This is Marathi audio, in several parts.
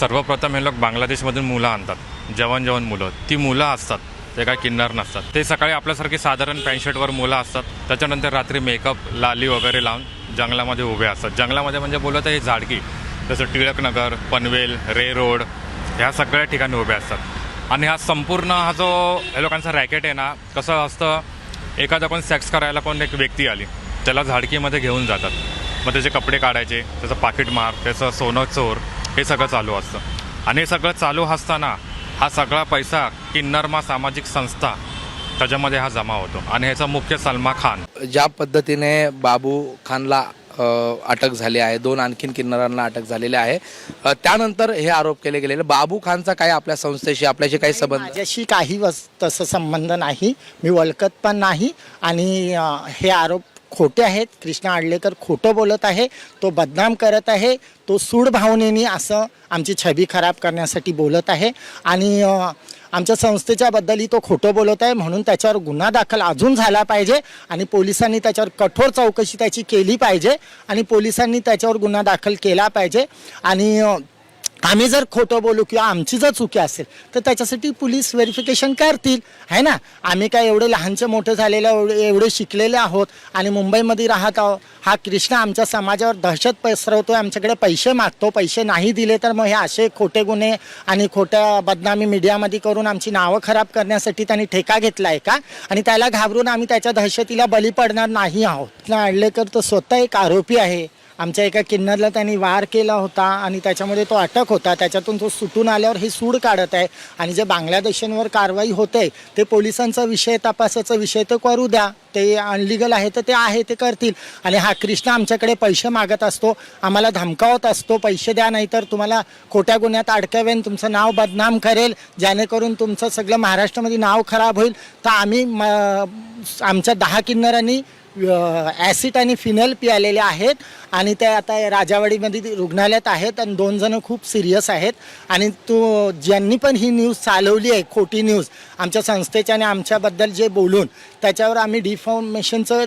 सर्वप्रथम हे लोक बांगलादेशमधून मुलं आणतात. जवान जवान मुलं. ती मुलं असतात. ते काय किन्नर नसतात. ते सकाळी आपल्यासारखी साधारण पॅन्ट शर्टवर मुलं असतात. त्याच्यानंतर रात्री मेकअप लाली वगैरे लावून जंगलामध्ये उभे असतात. जंगलामध्ये म्हणजे बोलत आहे झाडकी जसं टिळकनगर पनवेल रे रोड ह्या सगळ्या ठिकाणी उभे असतात. आणि हा संपूर्ण हा जो या लोकांचा रॅकेट आहे ना कसं असतं एखादा कोण सेक्स करायला कोण एक व्यक्ती आली त्याला झाडकीमध्ये घेऊन जातात. मग त्याचे कपडे काढायचे त्याचं पाकिट मार त्याचं सोनं चोर हे सगळं चालू असतं. आणि हे सगळं चालू असताना हा सगळा पैसा किन्नरमा सामाजिक संस्था त्याच्यामध्ये हा जमा होतो. आणि ह्याचा मुख्य सलमा खान. ज्या पद्धतीने बाबू खानला अटक झाली आहे दोन आणखीन किन्नरांना अटक झालेली आहे त्यानंतर हे आरोप केले गेलेले. बाबू खानचा काय आपल्या संस्थेशी आपल्याशी काही संबंध? माझ्याशी काही वस तसं संबंध नाही. मी ओळखत पण नाही. आणि हे आरोप खोटे आहेत. कृष्णा आडलेकर खोटं बोलत आहे. तो बदनाम करत आहे. तो सूडभावनेने असं आमची छबी खराब करण्यासाठी बोलत आहे. आणि आमच्या संस्थेच्याबद्दलही तो खोटं बोलत आहे. म्हणून त्याच्यावर गुन्हा दाखल अजून झाला पाहिजे. आणि पोलिसांनी त्याच्यावर कठोर चौकशी त्याची केली पाहिजे. आणि पोलिसांनी त्याच्यावर गुन्हा दाखल केला पाहिजे. आणि आम्ही जर खोटं बोलू किंवा आमची जर चुकी असेल तर त्याच्यासाठी पोलीस व्हेरिफिकेशन करतील. आहे ना? आम्ही काय एवढे लहानचे मोठे झालेले एवढे एवढे शिकलेले आहोत आणि मुंबईमध्ये राहत आहोत हा कृष्णा आमच्या समाजावर दहशत पसरवतोय आमच्याकडे पैसे मागतो पैसे नाही दिले तर मग हे असे खोटे गुन्हे आणि खोट्या बदनामी मीडियामध्ये करून आमची नावं खराब करण्यासाठी त्यांनी ठेका घेतला आहे का? आणि त्याला घाबरून आम्ही त्याच्या दहशतीला बली पडणार नाही आहोत. आडलेकर तो स्वतः एक आरोपी आहे. आमच्या एका किन्नरला त्यांनी वार केला होता आणि त्याच्यामध्ये तो अटक होता. त्याच्यातून तो सुटून आल्यावर हे सूड काढत आहे आणि जे बांगलादेशांवर कारवाई होते ते पोलिसांचा विषय तपासाचा विषय तर करू द्या. ते अनलिगल आहे तर ते आहे ते करतील. आणि हा कृष्ण आमच्याकडे पैसे मागत असतो आम्हाला धमकावत असतो पैसे द्या नाही तर तुम्हाला खोट्या गुन्ह्यात अडकवेन तुमचं नाव बदनाम करेल. जेणेकरून तुमचं सगळं महाराष्ट्रामध्ये नाव खराब होईल. तर आम्ही म आमच्या दहा किन्नरांनी ॲसिड आणि फिनल पियालेले आहेत. आणि ते आता राजावाडीमध्ये रुग्णालयात आहेत आणि दोन जण खूप सिरियस आहेत. आणि तो ज्यांनी पण ही न्यूज चालवली आहे खोटी न्यूज आमच्या संस्थेच्या आणि आमच्याबद्दल जे बोलून त्याच्यावर आम्ही डिफॉर्मेशनचं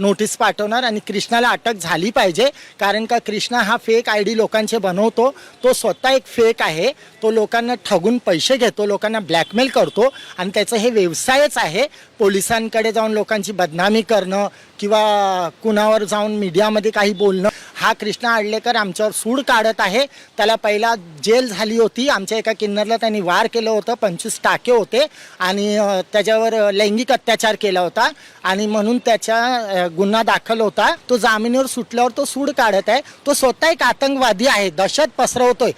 नोटीस पाठवणार आणि कृष्णाला अटक झाली पाहिजे. कारण का कृष्णा हा फेक आय डी लोकांचे बनवतो. तो स्वतः एक फेक आहे. तो लोकांना ठगून पैसे घेतो लोकांना ब्लॅकमेल करतो आणि त्याचं हे व्यवसायच आहे. पोलिसांकडे जाऊन लोकांची बदनामी करणं किंवा कुणावर जाऊन मीडियामध्ये काही बोलणं हा कृष्णा आडलेकर आमच्यावर सूड काढत आहे. त्याला पहिला जेल झाली होती. आमच्या एका किन्नरला त्यांनी वार केलं होतं. पंचवीस टाके होते. आणि त्याच्यावर लैंगिक अत्याचार केला होता. आणि म्हणून त्याच्या गुन्हा दाखल होता. तो जामिनीवर सुटल्यावर तो सूड काढत आहे. तो स्वतः एक आतंकवादी आहे. दहशत पसरवतोय.